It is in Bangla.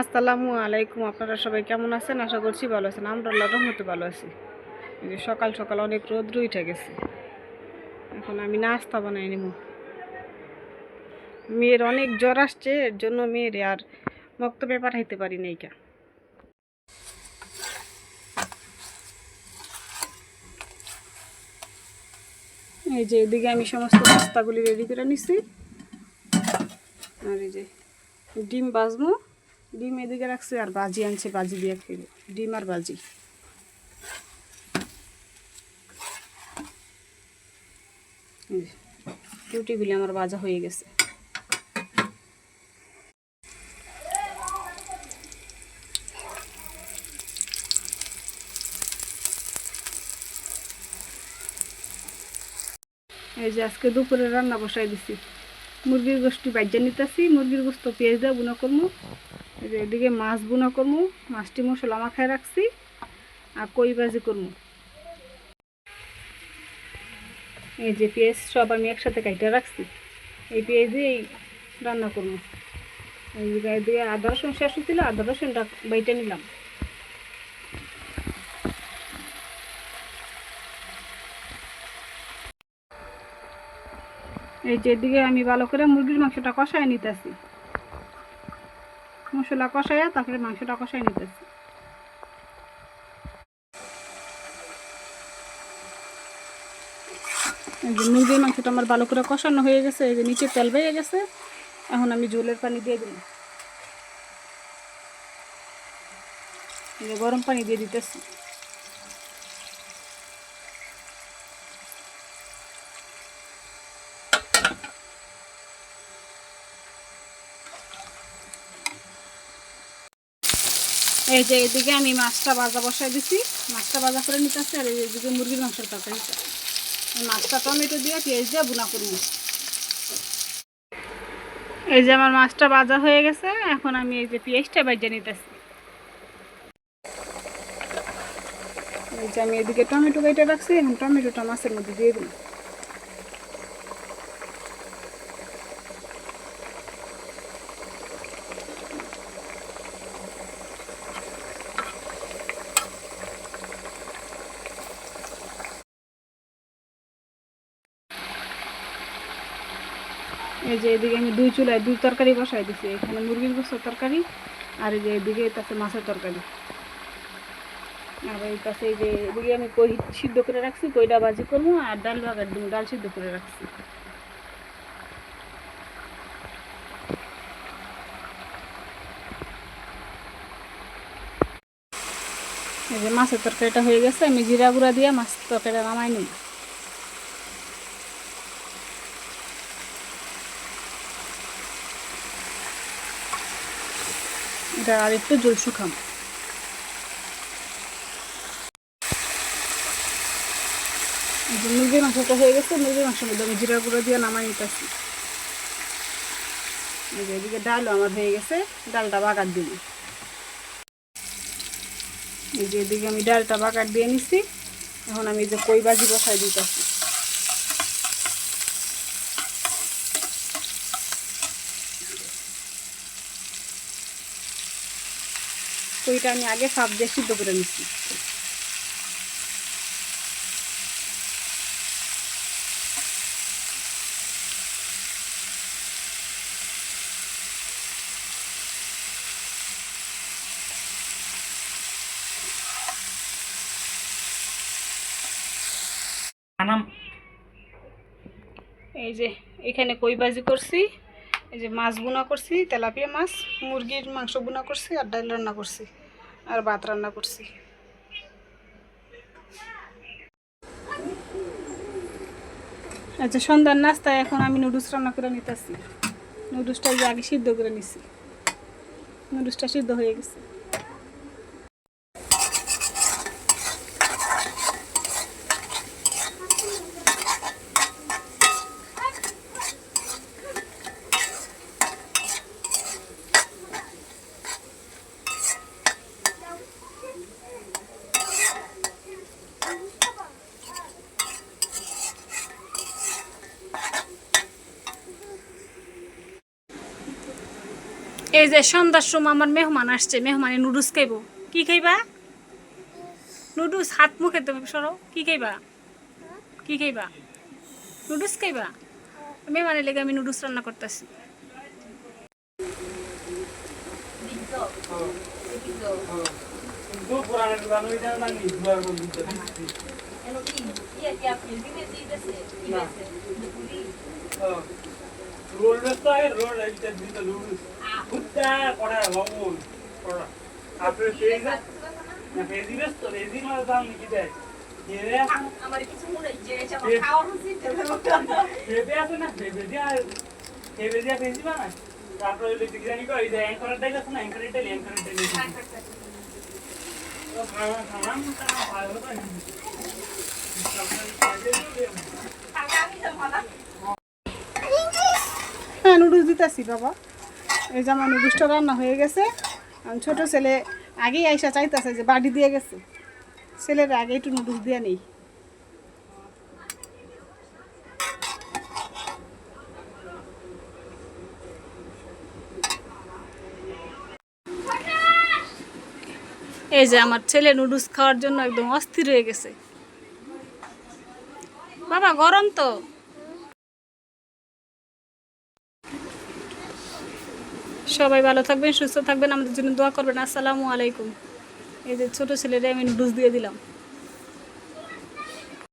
আসসালামু আলাইকুম, আপনারা সবাই কেমন আছেন? আশা করছি ভালো আছেন। আমরা আল্লাহর রহমতে ভালো আছি। এই যে সকাল সকাল অনেক রোদ উঠে গেছে। এখন আমি নাস্তা বানাই নিব মেয়ের অনেক জ্বর আসছে, এর জন্য মেয়ের আর মক্তবে পাঠাইতে পারি নাই কা। এই যে এদিকে আমি সমস্ত নাস্তাগুলি রেডি করে নিছি। আর এই যে ডিম বাজবো ডিম এদিকে রাখছি আর বাজি আনছে বাজি দিয়ে খেয়ে ডিম আর বাজি রুটিগুলি আমার বাজা হয়ে গেছে। এই যে আজকে দুপুরে রান্না বসাই দিছি। মুরগির গোষ্ঠী বাজ্যা নিতেছি, মুরগির গোস্ত পেঁয়াজ দিয়ে বুনা করব এই যে এদিকে মাছ বুনা করব মাছটি মশলা মাখায় রাখছি, আর কই ভাজি করব এই যে পেঁয়াজ সব আমি একসাথে কাইটা রাখছি, এই পেঁয়াজ দিয়েই রান্না করব এই যে এদিকে আদা রসুন শেষ হয়েছিল আদা রসুনটা বাইটা নিলাম। এই যে এদিকে আমি ভালো করে মুরগির মাংসটা কষায় নিতেছি। মশলা কষাইয়া তারপরে মাংসটা কষাই নিতেছি। এই যে মুরগির মাংসটা আমার ভালো করে কষানো হয়ে গেছে, এই যে নিচে তেল বেয়ে গেছে, এখন আমি জলের পানি দিয়ে দিলাম। এই যে গরম পানি দিয়ে দিতেছি। এই যে এদিকে আমি মাছটা ভাজা বসাই দিছি। মাছটা ভাজা করে নিতেছি আর এইদিকে মুরগির মাংসের তরকারিটা এই মাছটা টমেটো দিয়ে পেঁয়াজ দিয়ে বুনা করব। এই যে আমার মাছটা ভাজা হয়ে গেছে, এখন আমি এই যে পেঁয়াজটা ভেজে নিতেছি। এই যে আমি এদিকে টমেটো কেটে রাখছি, এখন টমেটোটা মাছের মধ্যে দিয়ে দিলাম। এই যে এদিকে আমি দুই চুলায় দুই তরকারি বসাই দিছি। এখানে মুরগির গোস্তের তরকারি আর এই যে এদিকে তাতে মাছের তরকারি। আর এই পাশে যে এদিকে আমি কই সিদ্ধ করে রাখছি, কইটা ভাজি করব আর ডাল বাগার দিন ডাল সিদ্ধ করে রাখছি। এই যে মাছের তরকারিটা হয়ে গেছে, আমি জিরা গুঁড়া দিয়ে মাছের তরকারিটা নামাই নিই। এটা আর একটু জল শুকাম মুরগির মাংসটা হয়ে গেছে, মুরগির মাংসের মধ্যে আমি জিরা গুঁড়ো দিয়ে নামাই নিতেছি। এদিকে ডালও আমার হয়ে গেছে, ডালটা বাগার দিই এই যে এদিকে আমি ডালটা বাগার দিয়ে নিছি, এখন আমি যে কই বাজি বসাই দিতেছি। কইটা আমি আগে সাপ দিয়ে সিদ্ধ করে নিচ্ছি। এই যে এখানে কই ভাজি করছি? এই যে মাছ বোনা করছি, তেলাপিয়া মাছ, মুরগির মাংস বোনা করছি আর ডাল রান্না করছি আর ভাত রান্না করছি। আচ্ছা সন্ধ্যার নাস্তায় এখন আমি নুডলস রান্না করে নিতেছি। নুডলসটা আগে সিদ্ধ করে নিছি। নুডলসটা সিদ্ধ হয়ে গেছে। এই যে সন্ধ্যার সময় আমার মেহমান আসছে, মেহমানে নুডলস খাইব। কি খাইবা? নুডলস, হাত মুখে তো সরো কি খাইবা? কি খাইবা? নুডলস খাইবা? মেহমানের লেগে আমি নুডলস রান্না করতেছি। রোল ব্যস্ত রোল তারপরে লিখে জানি যে অ্যাঙ্করের ডাইল আছে না অ্যাঙ্করের ডাইল অ্যাঙ্করের না ভালো তো হ্যাঁ নুডলস দিতেছি বাবা। এই যে আমার নুডলসটা রান্না হয়ে গেছে। আর ছোট ছেলে, আগেই আইসা চাইতেছে যে বাড়ি দিয়ে গেছে। ছেলের আগে একটু নুডলস দিয়ে নেই। এই যে আমার ছেলে নুডলস খাওয়ার জন্য একদম অস্থির হয়ে গেছে। বাবা, গরম তো। সবাই ভালো থাকবেন, সুস্থ থাকবেন। আমাদের জন্য দোয়া করবেন। আসসালামু আলাইকুম। এই যে ছোটো ছেলেরা আমি নুডলস দিয়ে দিলাম।